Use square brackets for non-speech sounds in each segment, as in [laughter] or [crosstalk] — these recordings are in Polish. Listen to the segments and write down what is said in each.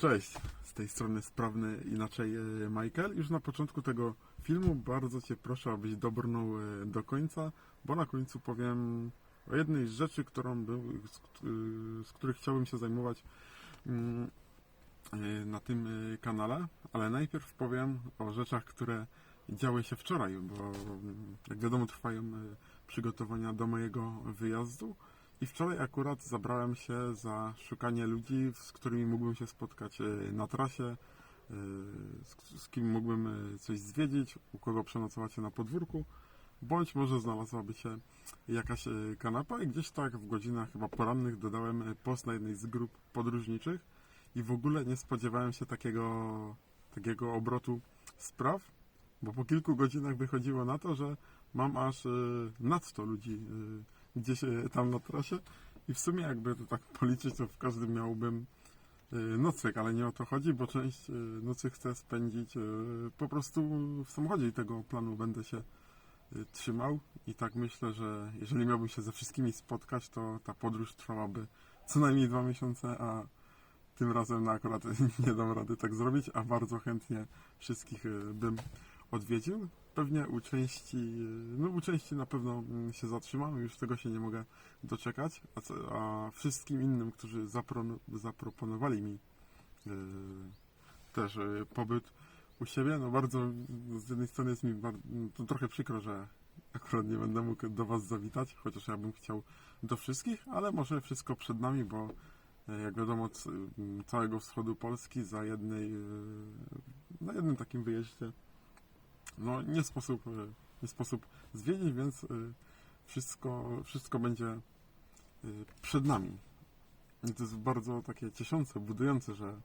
Cześć, z tej strony sprawny inaczej e, Michael. Już na początku tego filmu bardzo Cię proszę, abyś dobrnął e, do końca, bo na końcu powiem o jednej z rzeczy, którą był, z, y, z których chciałbym się zajmować mm, e, na tym e, kanale, ale najpierw powiem o rzeczach, które działy się wczoraj, bo mm, jak wiadomo trwają e, przygotowania do mojego wyjazdu. I wczoraj akurat zabrałem się za szukanie ludzi, z którymi mógłbym się spotkać e, na trasie, e, z, kim mógłbym e, coś zwiedzić, u kogo przenocować się na podwórku, bądź może znalazłaby się jakaś kanapa. I gdzieś tak w godzinach chyba porannych dodałem post na jednej z grup podróżniczych. I w ogóle nie spodziewałem się takiego, takiego obrotu spraw, bo po kilku godzinach wychodziło na to, że mam aż nadto ludzi gdzieś e, tam na trasie i w sumie jakby to tak policzyć, to w każdym miałbym e, nocleg, ale nie o to chodzi, bo część e, nocy chcę spędzić po prostu w samochodzie i tego planu będę się trzymał i tak myślę, że jeżeli miałbym się ze wszystkimi spotkać, to ta podróż trwałaby co najmniej dwa miesiące, a tym razem no akurat [laughs] nie dam rady tak zrobić, a bardzo chętnie wszystkich bym odwiedził. Pewnie u części, no u części na pewno się zatrzymam, już tego się nie mogę doczekać, a, a wszystkim innym, którzy zapro, zaproponowali mi e, też e, pobyt u siebie, no bardzo z jednej strony jest mi bar- to trochę przykro, że akurat nie będę mógł do Was zawitać, chociaż ja bym chciał do wszystkich, ale może wszystko przed nami, bo e, jak wiadomo całego wschodu Polski za jednej, na jednym takim wyjeździe no nie sposób, e, nie sposób zwiedzić, więc e, wszystko, wszystko będzie e, przed nami. I to jest bardzo takie cieszące, budujące, że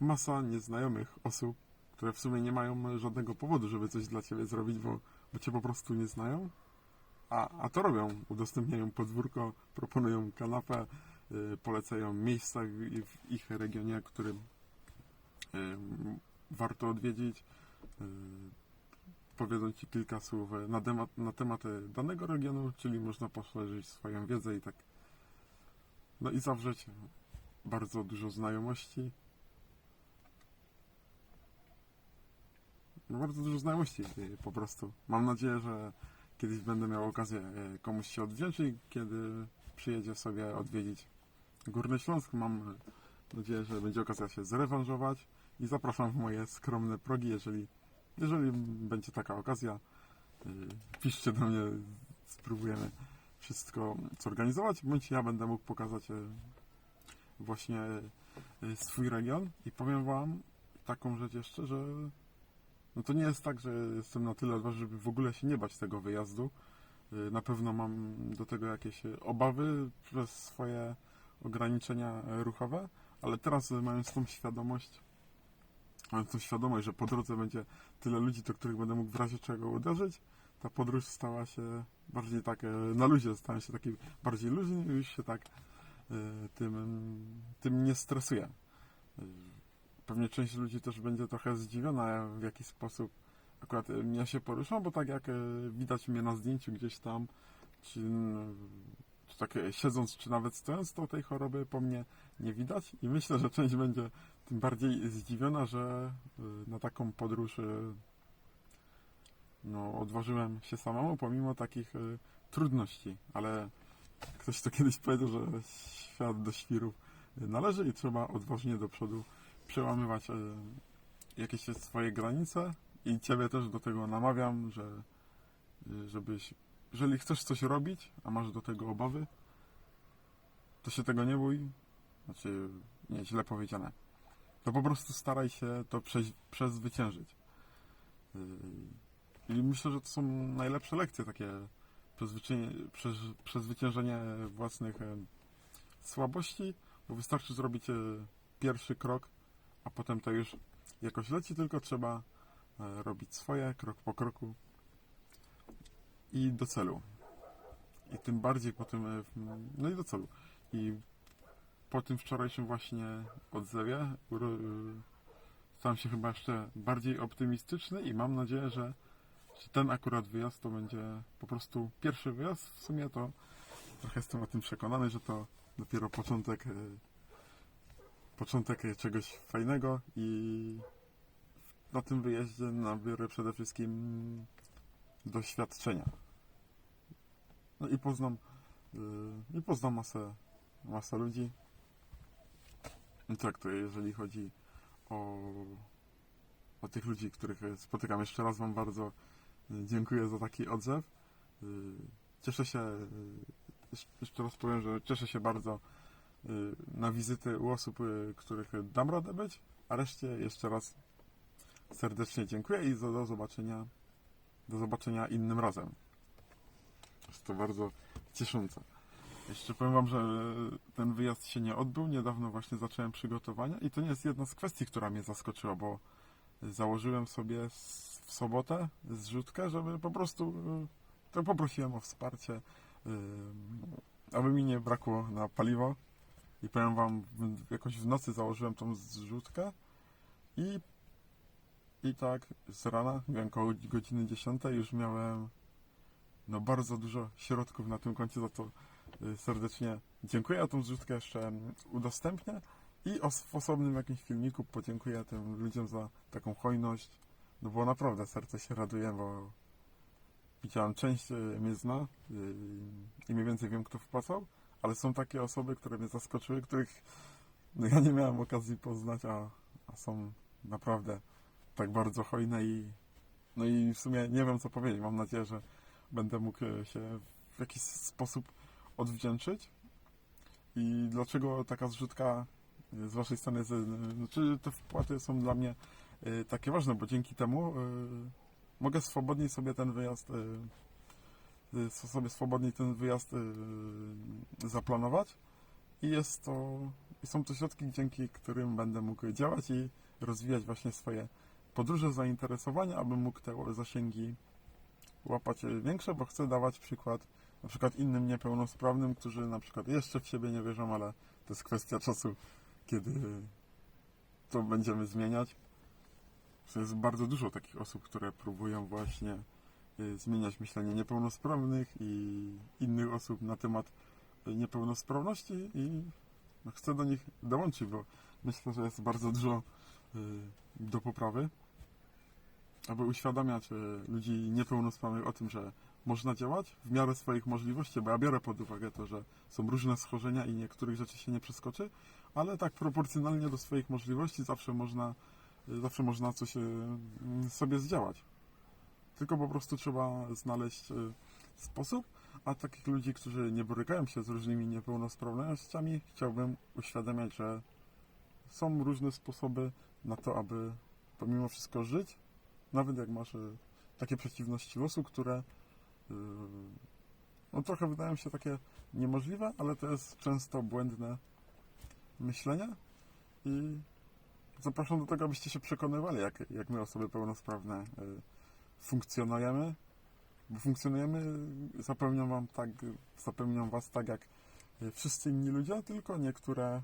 masa nieznajomych osób, które w sumie nie mają żadnego powodu, żeby coś dla Ciebie zrobić, bo, bo Cię po prostu nie znają, a, a to robią. Udostępniają podwórko, proponują kanapę, polecają miejsca w, ich regionie, którym warto odwiedzić. y, Powiedzą Ci kilka słów na temat, na temat danego regionu, czyli można poszerzyć swoją wiedzę i tak no i zawrzeć bardzo dużo znajomości. No bardzo dużo znajomości y, po prostu. Mam nadzieję, że kiedyś będę miał okazję y, komuś się odwdzięczyć, kiedy przyjedzie sobie odwiedzić Górny Śląsk. Mam y, nadzieję, że będzie okazja się zrewanżować i zapraszam w moje skromne progi, jeżeli, jeżeli będzie taka okazja. y, Piszcie do mnie, spróbujemy wszystko zorganizować, bądź ja będę mógł pokazać y, właśnie y, swój region i powiem Wam taką rzecz jeszcze, że no to nie jest tak, że jestem na tyle odważny, żeby w ogóle się nie bać tego wyjazdu. Na pewno mam do tego jakieś obawy przez swoje ograniczenia ruchowe, ale teraz mając tą świadomość, mając tą świadomość, że po drodze będzie tyle ludzi, do których będę mógł w razie czego uderzyć, ta podróż stała się bardziej tak y, na luzie, stałem się taki bardziej luźny i już się tak y, tym, tym nie stresuję. Y, Pewnie część ludzi też będzie trochę zdziwiona, w jaki sposób akurat ja się poruszam, bo tak jak widać mnie na zdjęciu gdzieś tam, czy, mm, czy tak siedząc, czy nawet stojąc, to tej choroby po mnie nie widać i myślę, że część będzie tym bardziej zdziwiona, że y, na taką podróż y, no, odważyłem się samemu, pomimo takich y, trudności, ale ktoś to kiedyś powiedział, że świat do świrów należy i trzeba odważnie do przodu przełamywać jakieś swoje granice. I Ciebie też do tego namawiam, że żebyś, jeżeli chcesz coś robić, a masz do tego obawy, to się tego nie bój, znaczy, nie, źle powiedziane, to po prostu staraj się to prze, przezwyciężyć. E, I myślę, że to są najlepsze lekcje takie przezwycię- prze- przezwyciężenie własnych e, słabości, bo wystarczy zrobić e, pierwszy krok, a potem to już jakoś leci, tylko trzeba e, robić swoje, krok po kroku i do celu. I tym bardziej po tym, w- no i do celu. I po tym wczorajszym właśnie odzewie y, stałem się chyba jeszcze bardziej optymistyczny i mam nadzieję, że, że ten akurat wyjazd to będzie po prostu pierwszy wyjazd. W sumie to trochę jestem o tym przekonany, że to dopiero początek e, początek czegoś fajnego i na tym wyjeździe nabiorę przede wszystkim doświadczenia. No i poznam yy, i poznam masę, masę ludzi. I tak to jeżeli chodzi o, o tych ludzi, których spotykam. Jeszcze raz Wam bardzo y, dziękuję za taki odzew. Y, Cieszę się, y, jeszcze- raz powiem, że cieszę się bardzo na wizyty u osób, których dam radę być, a reszcie jeszcze raz serdecznie dziękuję i do, do zobaczenia do zobaczenia innym razem. Jest to bardzo cieszące. Jeszcze powiem Wam, że ten wyjazd się nie odbył. Niedawno właśnie zacząłem przygotowania i to nie jest jedna z kwestii, która mnie zaskoczyła, bo założyłem sobie w sobotę zrzutkę, żeby po prostu y, to poprosiłem o wsparcie, y, aby mi nie brakło na paliwo. I powiem Wam, jakoś w nocy założyłem tą zrzutkę i i tak z rana, nie wiem, koło godziny 10 już miałem no bardzo dużo środków na tym koncie, za to serdecznie dziękuję. A tą zrzutkę jeszcze mm, udostępnię i w osobnym jakimś filmiku podziękuję tym ludziom za taką hojność, no bo naprawdę serce się raduje, bo widziałem część y, mnie zna y, i mniej więcej wiem, kto wpłacał, ale są takie osoby, które mnie zaskoczyły, których no, ja nie miałem okazji poznać, a, a są naprawdę tak bardzo hojne i no i w sumie nie wiem co powiedzieć. Mam nadzieję, że będę mógł się w jakiś sposób odwdzięczyć. I dlaczego taka zrzutka e, z waszej strony znaczy te wpłaty są dla mnie e, takie ważne, bo dzięki temu e, mogę swobodniej sobie ten wyjazd sobie swobodniej ten wyjazd zaplanować i jest to i są to środki, dzięki którym będę mógł działać i rozwijać właśnie swoje podróże, zainteresowania, aby mógł te zasięgi łapać większe, bo chcę dawać przykład na przykład innym niepełnosprawnym, którzy na przykład jeszcze w siebie nie wierzą, ale to jest kwestia czasu, kiedy to będziemy zmieniać. Jest bardzo dużo takich osób, które próbują właśnie e, zmieniać myślenie niepełnosprawnych i innych osób na temat e, niepełnosprawności i no, chcę do nich dołączyć, bo myślę, że jest bardzo dużo y, do poprawy, aby uświadamiać y, ludzi niepełnosprawnych o tym, że można działać w miarę swoich możliwości, bo ja biorę pod uwagę to, że są różne schorzenia i niektórych rzeczy się nie przeskoczy, ale tak proporcjonalnie do swoich możliwości zawsze można, y, zawsze można coś y, sobie zdziałać. Tylko po prostu trzeba znaleźć y, sposób, a takich ludzi, którzy nie borykają się z różnymi niepełnosprawnościami, chciałbym uświadamiać, że są różne sposoby na to, aby pomimo wszystko żyć, nawet jak masz takie przeciwności losu, które no trochę wydają się takie niemożliwe, ale to jest często błędne myślenie i zapraszam do tego, abyście się przekonywali, jak, jak my osoby pełnosprawne e, funkcjonujemy, bo funkcjonujemy, zapewniam wam tak, zapewniam was tak jak wszyscy inni ludzie, tylko niektóre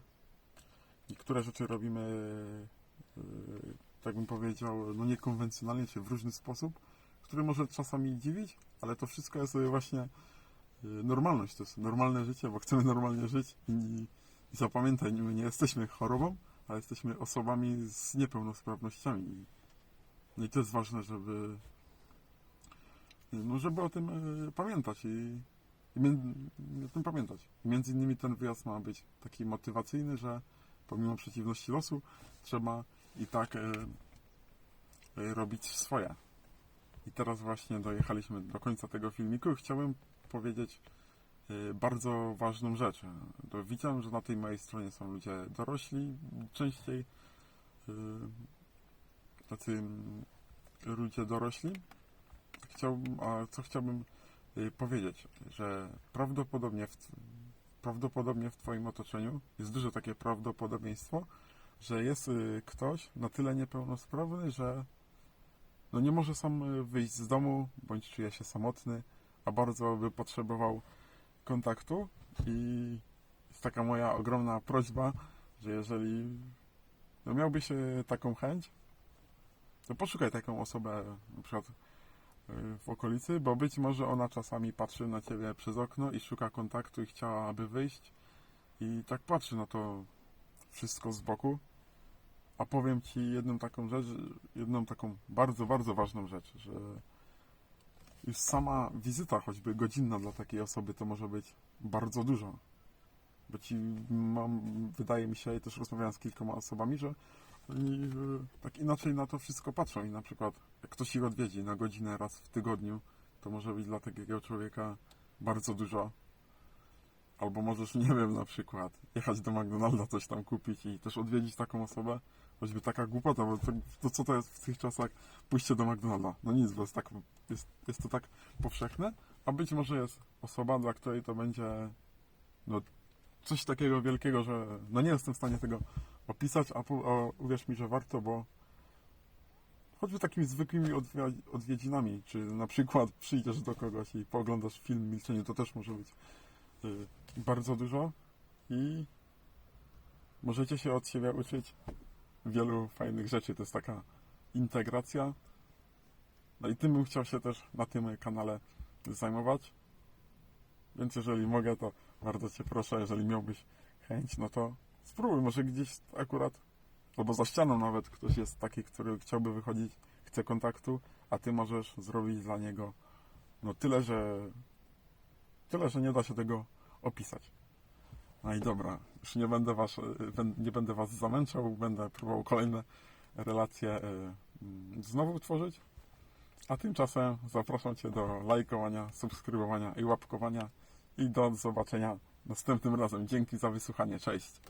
niektóre rzeczy robimy, e, tak bym powiedział, no niekonwencjonalnie, czy w różny sposób, który może czasami dziwić, ale to wszystko jest e, właśnie e, normalność, to jest normalne życie, bo chcemy normalnie żyć i, i zapamiętaj, my nie jesteśmy chorobą, ale jesteśmy osobami z niepełnosprawnościami. No i to jest ważne, żeby no, żeby o tym e, pamiętać i, i o tym pamiętać. Między innymi ten wyjazd ma być taki motywacyjny, że pomimo przeciwności losu trzeba i tak e, e, robić swoje. I teraz właśnie dojechaliśmy do końca tego filmiku. Chciałbym powiedzieć e, bardzo ważną rzecz. To że na tej mojej stronie są ludzie dorośli, częściej e, tacy ludzie dorośli. Chciałbym, a co chciałbym e, powiedzieć, że prawdopodobnie w, prawdopodobnie w Twoim otoczeniu jest duże takie prawdopodobieństwo, że jest y, ktoś na tyle niepełnosprawny, że no nie może sam y, wyjść z domu, bądź czuje się samotny, a bardzo by potrzebował kontaktu i jest taka moja ogromna prośba, że jeżeli no miałbyś taką chęć, to poszukaj taką osobę na przykład y, w okolicy, bo być może ona czasami patrzy na ciebie przez okno i szuka kontaktu i chciałaby wyjść i tak patrzy na to wszystko z boku. A powiem Ci jedną taką rzecz, jedną taką bardzo, bardzo ważną rzecz, że już sama wizyta, choćby godzinna dla takiej osoby, to może być bardzo dużo. Bo ci mam, wydaje mi się, i też rozmawiałem z kilkoma osobami, że oni tak inaczej na to wszystko patrzą i na przykład jak ktoś ich odwiedzi na godzinę raz w tygodniu, to może być dla takiego człowieka bardzo dużo. Albo możesz, [laughs] nie wiem, na przykład jechać do McDonalda, coś tam kupić i też odwiedzić taką osobę, choćby taka głupota, bo to, to co to jest w tych czasach pójście do McDonalda? No nic, bo jest, tak, jest, jest to tak powszechne, a być może jest osoba, dla której to będzie no, coś takiego wielkiego, że no nie jestem w stanie tego opisać, a, a uwierz mi, że warto, bo choćby takimi zwykłymi odwi- odwiedzinami, czy na przykład przyjdziesz do kogoś i pooglądasz film w milczeniu, to też może być y, bardzo dużo i możecie się od siebie uczyć wielu fajnych rzeczy. To jest taka integracja. No i tym bym chciał się też na tym kanale zajmować. Więc jeżeli mogę, to bardzo Cię proszę, jeżeli miałbyś chęć, no to spróbuj, może gdzieś akurat, albo za ścianą nawet ktoś jest taki, który chciałby wychodzić, chce kontaktu, a Ty możesz zrobić dla niego no tyle, że tyle, że nie da się tego opisać. No i dobra, już nie będę was, bę- nie będę was zamęczał, będę próbował kolejne relacje e, mm, znowu tworzyć. A tymczasem zapraszam Cię do lajkowania, subskrybowania i łapkowania i do zobaczenia następnym razem. Dzięki za wysłuchanie. Cześć.